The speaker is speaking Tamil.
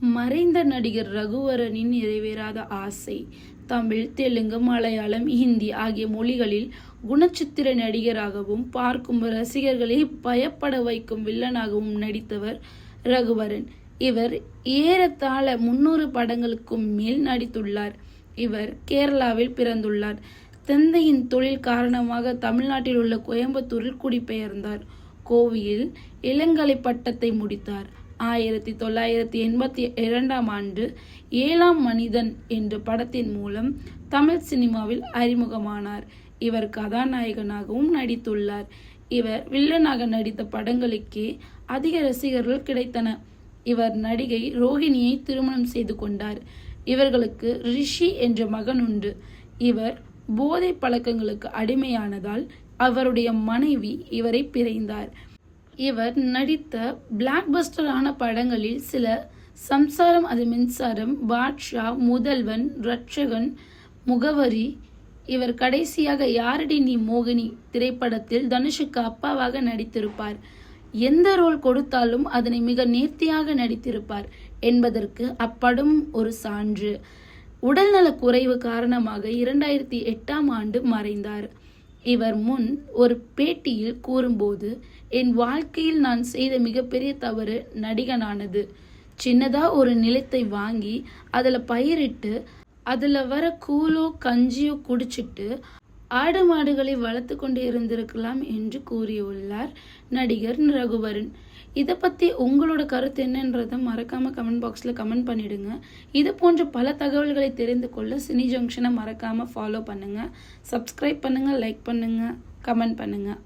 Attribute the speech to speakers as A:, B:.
A: மறைந்த நடிகர் ரகுவரனின் நிறைவேறாத ஆசை தமிழ் தெலுங்கு மலையாளம் ஹிந்தி ஆகிய மொழிகளில் குணச்சித்திர நடிகராகவும் பார்க்கும் ரசிகர்களை பயப்பட வைக்கும் வில்லனாகவும் நடித்தவர் ரகுவரன். இவர் ஏறத்தாழ முன்னூறு படங்களுக்கும் மேல் நடித்துள்ளார். இவர் கேரளாவில் பிறந்துள்ளார். தந்தையின் தொழில் காரணமாக தமிழ்நாட்டில் உள்ள கோயம்புத்தூரில் குடிபெயர்ந்தார். கோவையில் இளங்கலை பட்டத்தை முடித்தார். ஆயிரத்தி தொள்ளாயிரத்தி எண்பத்தி இரண்டாம் ஆண்டு ஏழாம் மனிதன் என்ற படத்தின் மூலம் தமிழ் சினிமாவில் அறிமுகமானார். இவர் கதாநாயகனாகவும் நடித்துள்ளார். இவர் வில்லனாக நடித்த படங்களுக்கே அதிக ரசிகர்கள் கிடைத்தன. இவர் நடிகை ரோஹிணியை திருமணம் செய்து கொண்டார். இவர்களுக்கு ரிஷி என்ற மகன் உண்டு. இவர் போதை பழக்கங்களுக்கு அடிமையானதால் அவருடைய மனைவி இவரை பிரிந்தார். இவர் நடித்த பிளாக் பஸ்டரான படங்களில் சில சம்சாரம் அது மின்சாரம் பாட்ஷா முதல்வன் ரட்சகன் முகவரி இவர் கடைசியாக யாரடி நீ மோகினி திரைப்படத்தில் தனுஷுக்கு அப்பாவாக நடித்திருப்பார். எந்த ரோல் கொடுத்தாலும் அதனை மிக நேர்த்தியாக நடித்திருப்பார் என்பதற்கு அப்படம் ஒரு சான்று. உடல்நலக் குறைவு காரணமாக இரண்டாயிரத்தி எட்டாம் ஆண்டு மறைந்தார். இவர் முன் ஒரு பேட்டியில் கூறும்போது என் வாழ்க்கையில் நான் செய்த மிகப்பெரிய தவறு நடிகனானது. சின்னதா ஒரு நிலத்தை வாங்கி அதில் பயிரிட்டு அதில் வர கூழோ கஞ்சியோ குடிச்சிட்டு ஆடு மாடுகளை வளர்த்து கொண்டு இருந்திருக்கலாம் என்று கூறியுள்ளார் நடிகர் ரகுவரன். இதை பற்றி உங்களோட கருத்து என்னன்றதை மறக்காமல் கமெண்ட் பாக்ஸில் கமெண்ட் பண்ணிடுங்க. இது போன்ற பல தகவல்களை தெரிந்து கொள்ள சினி ஜங்ஷனை மறக்காமல் ஃபாலோ பண்ணுங்கள் சப்ஸ்கிரைப் பண்ணுங்கள் லைக் பண்ணுங்கள் கமெண்ட் பண்ணுங்கள்